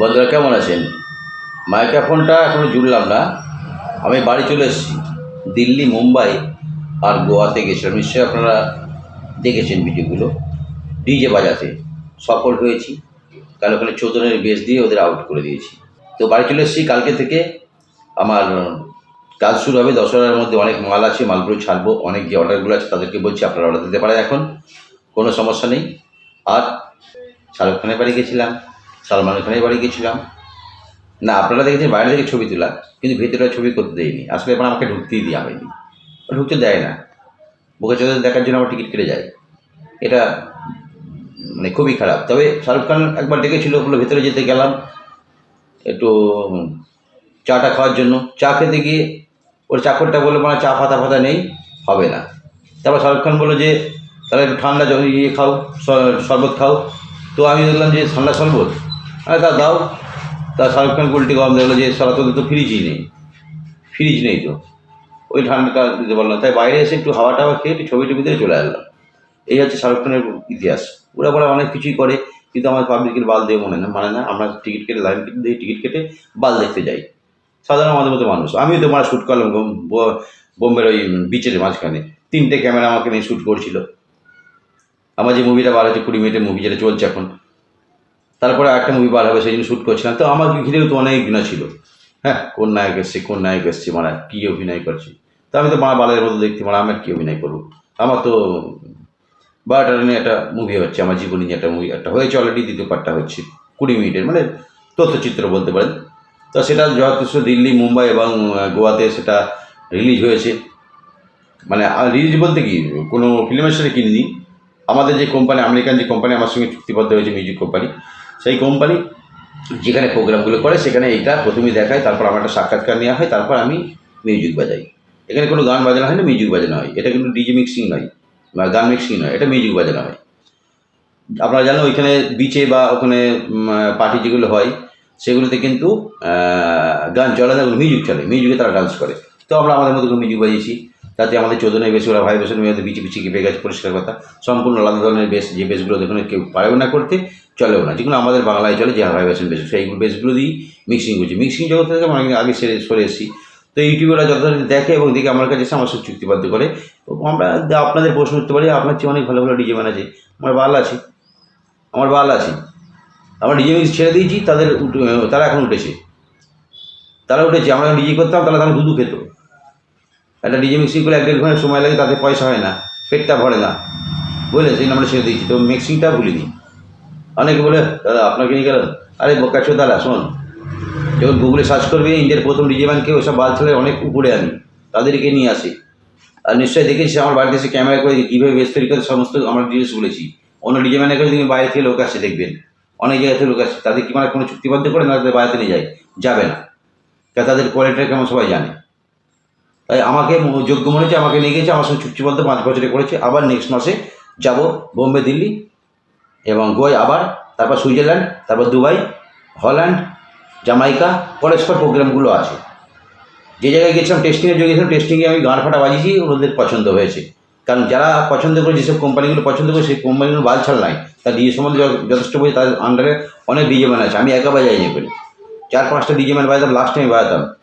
বন্ধুরা, কেমন আছেন? মাইক্রোফোনটা এখনও জুড়লাম না। আমি বাড়ি চলে এসেছি, দিল্লি, মুম্বাই আর গোয়াতে গেছিলাম। নিশ্চয়ই আপনারা দেখেছেন ভিডিওগুলো। ডিজে বাজাতে সফল হয়েছি কাল ওখানে চোদনের বেশ দিয়ে ওদের আউট করে দিয়েছি। তো বাড়ি চলে এসেছি কালকে থেকে। আমার কাজ শুরু হবে, দশহরার মধ্যে অনেক মাল আছে, মালগুলো ছাড়বো। অনেক যে অর্ডারগুলো আছে তাদেরকে বলছি, আপনারা অর্ডার দিতে পারেন এখন। কোনো সমস্যা নেই। আর শাহরুখ খানের বাড়ি গেছিলাম। সালমান খানের বাড়ি গেছিলাম না, আপনারা দেখেছেন বাইরে থেকে ছবি তোলা, কিন্তু ভেতরে ছবি করতে দেয়নি। আসলে এবার আমাকে ঢুকতেই দেওয়া হয়নি। ঢুকতে দেয় না। বুকে চোখে দেখার জন্য আমার টিকিট কেটে যায়। এটা মানে খুবই খারাপ। তবে শাহরুখ খান একবার ডেকেছিল ওগুলো ভেতরে যেতে গেলাম, একটু চাটা খাওয়ার জন্য। চা খেতে গিয়ে ওর চাকরটা বলল মানে চা ফাতা ফাতা নেই, হবে না। তারপর শাহরুখ খান বলল যে, তাহলে একটু ঠান্ডা জল ইয়ে খাও শরবত খাও। তো আমি দেখলাম যে ঠান্ডা শরবত আরে তা দাও। তা শাহরুখ খান উল্টে গরম দেখল যে সারা তোদের তো ফ্রিজই নেই। ফ্রিজ নেই তো। ওই ঠান্ডাটা দিতে পারলাম তাই বাইরে এসে একটু হাওয়া টাওয়া খেয়ে একটু ছবি টবি দিয়ে চলে আসলাম। এই হচ্ছে শাহরুখ খানের ইতিহাস। ওরা বলে অনেক কিছুই করে, কিন্তু আমার পাবলিকের বাল দিয়ে মনে না মানে না, আমরা টিকিট কেটে, লাইন দিয়ে টিকিট কেটে বাল দেখতে যাই। সাধারণ আমাদের মতো মানুষ। আমিও তো মানে শ্যুট করলাম বোম্বের ওই বিচের মাঝখানে। তিনটে ক্যামেরা আমাকে নিয়ে শ্যুট করছিল। আমার যে মুভিটা বার হচ্ছে কুড়ি মিনিটের মুভি যেটা চলছে এখন তারপরে একটা মুভি বার হবে সেই জন্য শ্যুট করছিলাম। তো আমার ঘিরেও তো অনেক গুণা ছিল। হ্যাঁ কোন নায়ক এসছে, কোন নায়ক এসছে মানে কী অভিনয় করছি। তো আমি তো মা বালের মতো দেখতে মানে আমি আর কী অভিনয় করব? আমার তো বারোটা নিয়ে একটা মুভি হচ্ছে, আমার জীবনী নিয়ে একটা মুভি একটা হয়েছে অলরেডি দ্বিতীয় পার্টটা হচ্ছে, কুড়ি মিনিটের মানে তথ্যচিত্র বলতে পারেন। তো সেটা যথেষ্ট দিল্লি, মুম্বাই এবং গোয়াতে সেটা রিলিজ হয়েছে। মানে রিলিজ বলতে কি, কোনো ফিল্মের সাথে কিনিনি। আমাদের যে কোম্পানি আমেরিকান যে কোম্পানি আমার সঙ্গে চুক্তিবদ্ধ হয়েছে মিউজিক কোম্পানি সেই কোম্পানি যেখানে প্রোগ্রামগুলো করে, সেখানে এইটা প্রথমে দেখায়, তারপর আমার একটা সাক্ষাৎকার নেওয়া হয়, তারপর আমি মিউজিক বাজাই। এখানে কোনো গান বাজানো হয় না মিউজিক বাজানো হয়। এটা কিন্তু ডিজে মিক্সিং নয়, বা গান মিক্সিং নয়, এটা মিউজিক বাজানো হয়। আপনারা জানেন ওইখানে বিচে বা ওখানে পার্টি যেগুলো হয়, সেগুলোতে কিন্তু গান চলে না মিউজিক চলে। মিউজিকে তারা ডান্স করে। তো আমরা আমাদের মতো মিউজিক বাজিয়েছি। তাতে আমাদের চোদনে বেশি, ওরা ভাই বেশি মেয়েদের বিচি বিচি কেঁপে গেছে পরিষ্কার কথা সম্পূর্ণ আলাদা ধরনের বেশ যে বেশগুলো দেখুন, কেউ পারেও না করতে। চলেও না, যেগুলো আমাদের বাংলায় চলে, যে ভাইব্রেশন বেশ সেই বেশগুলো দিয়েই মিক্সিং করছি। মিক্সিং জগৎ থেকে আমরা আগে সেরে সরে এসেছি। তো ইউটিউবেরা যথাযথ দেখে এবং দেখে আমার কাছে এসে আমার সাথে চুক্তিবদ্ধ করে। আমরা আপনাদের প্রশ্ন করতে পারি, আপনার চেয়ে অনেক ভালো ভালো ডিজে ম্যান আছে। আমার বাল আছে। আমার বাল আছে। আমরা ডিজে মিক্স ছেড়ে দিয়েছি, তাদের তারা এখন উঠেছে। তারা উঠেছে, আমরা ডিজে করতাম তাহলে তারা দুধু খেত। একটা ডিজে মিক্সিং করে এক দেড় ঘণ্টা সময় লাগে, তাতে পয়সা হয় না, পেটটা ভরে না। বুঝলেন সেই আমরা ছেড়ে দিয়েছি। তো মিক্সিংটা ভুলিনি। অনেকে বলে, দাদা, আপনাকে নিয়ে গেলাম। আরে বোকাচ্ছ দাদা, শোন। যখন গুগলে সার্চ করবে ইন্ডিয়ার প্রথম ডিজে ম্যানকে ওসব বাল ছেলে অনেক উপরে আনি তাদেরকে নিয়ে আসি। আর নিশ্চয়ই দেখেছি আমার বাড়িতে এসে ক্যামেরা করে কীভাবে বেশ তৈরি করে সমস্ত আমরা ডিটেলস বলেছি। অন্য ডিজে কাছে তুমি বাইরে থেকে লোক আসছে দেখবেন। অনেক জায়গা থেকে লোক আসছে তাদের কি মানে কোনো চুক্তিবদ্ধ করে না তাদের বাইরেতে নিয়ে যায়? যাবে না। তা তাদের কোয়ালিটিটা কেমন সবাই জানে। তাই আমাকে যোগ্য মনে হচ্ছে আমাকে নিয়ে গেছে, আমার সঙ্গে চুক্তিবদ্ধ পাঁচ বছরে করেছে। আবার নেক্সট মাসে যাব বোম্বে, দিল্লি। এবং গোয় আবার, তারপর সুইজারল্যান্ড, তারপর দুবাই, হল্যান্ড জামাইকা পরস্পর প্রোগ্রামগুলো আছে। যে জায়গায় গেছিলাম টেস্টিংয়ে যে গেছিলাম টেস্টিংয়ে আমি গান ফাটা বাজিয়েছি ওদের পছন্দ হয়েছে। কারণ যারা পছন্দ করে, যেসব কোম্পানিগুলো পছন্দ করে, সেই কোম্পানিগুলো বাল ছাড় নাই। তার ডিজে সম্বন্ধে যথেষ্ট বই তার আন্ডারে অনেক ডিজে ম্যান আছে। আমি একা বাজাইনি বলে চার, পাঁচটা ডিজে ম্যান বাজাতাম লাস্ট টাইম বাজাতাম।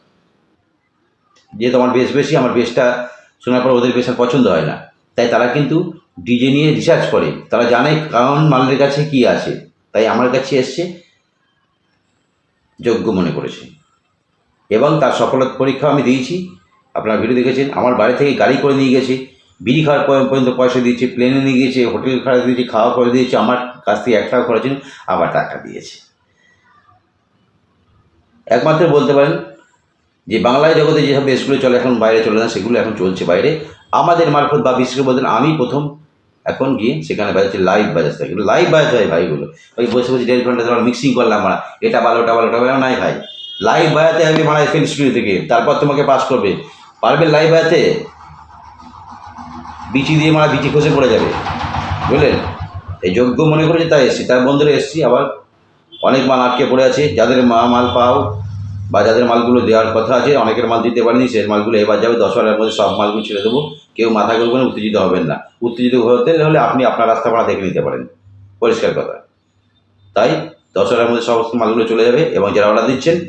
যেহেতু আমার বেশ বেশি, আমার বেশটা শোনার পর ওদের বেশ পছন্দ হয় না। তাই তারা কিন্তু ডিজে নিয়ে রিসার্চ করে, তারা জানে কারণ মালের কাছে কি আছে। তাই আমার কাছে এসছে, যোগ্য মনে করেছে। এবং তার সফলতা পরীক্ষা আমি দিয়েছি। আপনারা ভিডিও দেখেছেন, আমার বাড়ি থেকে গাড়ি করে নিয়ে গেছে, বিড়ি খাওয়ার পর্যন্ত পয়সা দিয়েছে প্লেনে নিয়ে গিয়েছে হোটেল খাওয়া দিয়েছে, খাওয়া করে দিয়েছে, আমার কাছ থেকে এক টাকা খরচ আবার টাকা দিয়েছে। একমাত্র বলতে পারেন যে বাংলায় জগতে যেসব বেশগুলো চলে, এখন বাইরে চলে না, সেগুলো এখন চলছে বাইরে। আমাদের মারফত বা বিশেষ করে বলতেন আমি প্রথম এখন গিয়ে সেখানে বাজাচ্ছি লাইভ বাজাতে কিন্তু লাইভ বাজাতে হয় ভাইগুলো। ওই বসে বসে দেড় ঘণ্টা ধরো মিক্সিং করলাম আমরা। এটা ভালো, ওটা ভালো ওটা ভালো। নাই ভাই। লাইভ বাজাতে হবে মানে এফএন স্টুডিও থেকে। তারপর তোমাকে পাস করবে। পারবে লাইভ বাজাতে? বিচি দিয়ে মারা বিচি খসে পড়ে যাবে। বুঝলেন? এই যোগ্য মনে করেছে তাই এসছি। তার বন্ধুরা এসছি, আবার অনেক মাল আটকে পড়ে আছে। যাদের মা মাল পাও বা যাদের মালগুলো দেওয়ার কথা আছে, অনেকের মাল দিতে পারেনি সেই মালগুলো এবার যাবে, দশ হাজারের মধ্যে সব মালগুলো ছেড়ে দেবো। কেউ মাথা করবেন উত্তেজিত হবেন না। উত্তেজিত হতে হলে আপনি আপনার রাস্তা ভাড়া দেখে নিতে পারেন। পরিষ্কার কথা। তাই দশটার মধ্যে সমস্ত মালগুলো চলে যাবে এবং যারা অর্ডার দিচ্ছেন,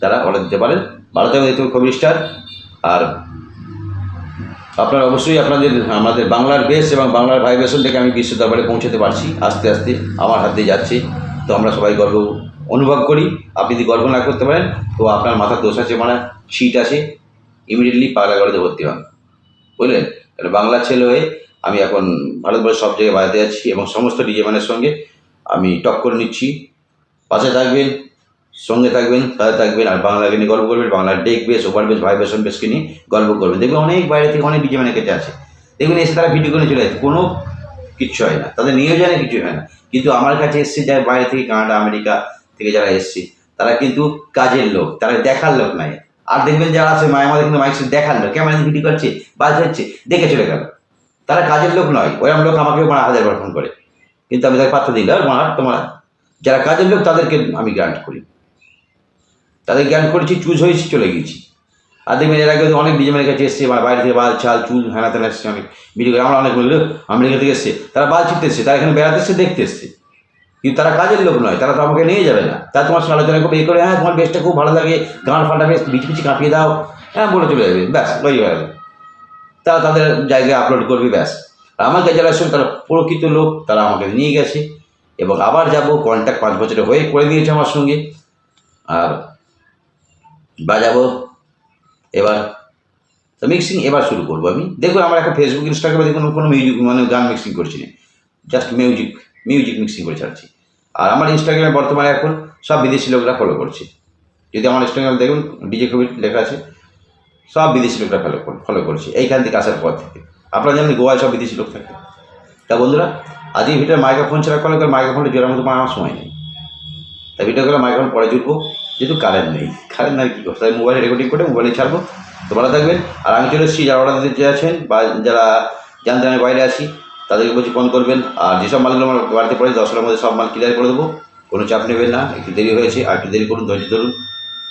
তারা অর্ডার দিতে পারেন। ভালো থাকবে দেখতে খবর স্টার আর আপনারা অবশ্যই আপনাদের, আমাদের বাংলার বেশ এবং বাংলার ভাইব্রেশন থেকে আমি বিশ্ব দরবারে পৌঁছাতে পারছি। আস্তে আস্তে আমার হাতে যাচ্ছে। তো আমরা সবাই গর্ব অনুভব করি। আপনি যদি গর্ব না করতে পারেন, তো আপনার মাথার দোষ আছে মানে সিট আছে। ইমিডিয়েটলি পাগলাগড়ে ভর্তি হন। বুঝলেন? তাহলে বাংলার ছেলে হয়ে আমি এখন ভারতবর্ষের সব জায়গায় বাজাতে যাচ্ছি এবং সমস্ত ডিজে ম্যানের সঙ্গে আমি টক করে নিচ্ছি। পাশে থাকবেন, সঙ্গে থাকবেন, সাথে থাকবেন, আর বাংলাকে নিয়ে গল্প করবেন বাংলার deck bass over bass vibration বেসকে নিয়ে গল্প করবেন। দেখবেন অনেক বাইরে থেকে অনেক ডিজে ম্যানের কাছে আছে। দেখবেন এসে তারা ভিডিও করে চলে যাচ্ছে কোনো কিচ্ছু হয় না। তাদের নিয়েও নিয়োজনে কিছু হয় না। কিন্তু আমার কাছে এসছে যায় বাইরে থেকে কানাডা, আমেরিকা থেকে যারা এসছে, তারা কিন্তু কাজের লোক, তারা দেখার লোক নাই আর দেখবেন যারা আছে, মায়ের আমাদের কিন্তু মাইক দেখার লোক, ক্যামেরা ভিডিও করছে, বাজ হচ্ছে, দেখে চলে গেল। তারা কাজের লোক নয় ওরকম লোক আমাকেও মারা হাজার ফোন করে। কিন্তু আমি তাকে পাত্র না মারা তোমার, যারা কাজের লোক, তাদেরকে আমি গ্রান্ট করি। তাদের জ্ঞান করেছি চুজ হয়েছি, চলে গেছি আর দেখবেন এর আগে অনেক ডিজামের কাছে এসছে বাইরে থেকে বাল চাল চুল হ্যানা তেনা এসছে, অনেক ভিডিও আমরা অনেক বলল আমেরিকা থেকে এসছে, তারা বাল ছিটতে এসছে, তারা এখানে বেড়াতে এসছে, দেখতে এসছে। কিন্তু তারা কাজের লোক নয়, তারা তো আমাকে নিয়ে যাবে না। তারা তোমার সঙ্গে আলোচনা করবে, এই করে হ্যাঁ তোমার বেশটা খুব ভালো লাগে, গান ফাটা বেশ, বিচি কাঁপিয়ে দাও হ্যাঁ বলে চলে যাবে, ব্যাস লই হয়ে তারা তাদের জায়গায় আপলোড করবে, ব্যাস। আমার কাছে যারা আসলে তারা প্রকৃত লোক, তারা আমাকে নিয়ে গেছে। এবং আবার যাব কন্ট্যাক্ট পাঁচ বছরে হয়ে করে দিয়েছে আমার সঙ্গে। আর বাজাবো, এবার, তো মিক্সিং এবার শুরু করব আমি। দেখুন, আমার একটা ফেসবুক ইনস্টাগ্রামে দেখুন, কোনো মিউজিক মানে গান মিক্সিং করছি না। জাস্ট মিউজিক মিউজিক মিক্সিং করে ছাড়ছি। আর আমার ইনস্টাগ্রামে বর্তমানে এখন সব বিদেশি লোকরা ফলো করছে। যদি আমার ইনস্টাগ্রামে দেখুন ডিজে কবির লেখা আছে, সব বিদেশি লোকরা ফলো ফলো করছে, এইখান থেকে আসার পর থেকে। আপনারা জানেন গোয়ায় সব বিদেশি লোক থাকে। তা বন্ধুরা আজ এই ভিডিও মাইক্রোফোন ছাড়া কল করে মাইক্রোফোনটা জোরার মতো আমার সময় নেই। তাই ভিডিও করে মাইক্রোফোন পরে জুটবো যেহেতু কারেন্ট নেই। কারেন্ট নাই কী করব? তাই মোবাইলে রেকর্ডিং করে মোবাইলে ছাড়বো। তো ভালো থাকবেন। আর আমি চলে এসেছি যারা অর্ডার দিতে আছেন বা যারা জানতে আমি বাইরে আছি তাদেরকে বলছি ফোন করবেন। আর যেসব মালগুলো আমার বাড়িতে পড়ে দশটার মধ্যে সব মাল ক্লিয়ার করে দেবো। কোনো চাপ নেবেন না, একটু দেরি হয়েছে, আর একটু দেরি করুন, ধৈর্য ধরুন।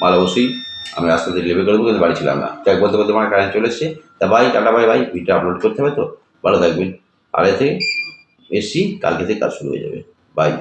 মাল অবশ্যই আমি আস্তে আস্তে ডেলিভারি করে দেবো, কিন্তু বাড়ি ছিলাম না। যাক বলতে বলতে আমার কারেন্ট চলে এসছে। তা ভাই, টাটা, ভাই ভাই ভিডিও আপলোড করতে হবে তো? ভালো থাকবেন। আর এতে এসছি, কালকে থেকে কাজ শুরু হয়ে যাবে। বাই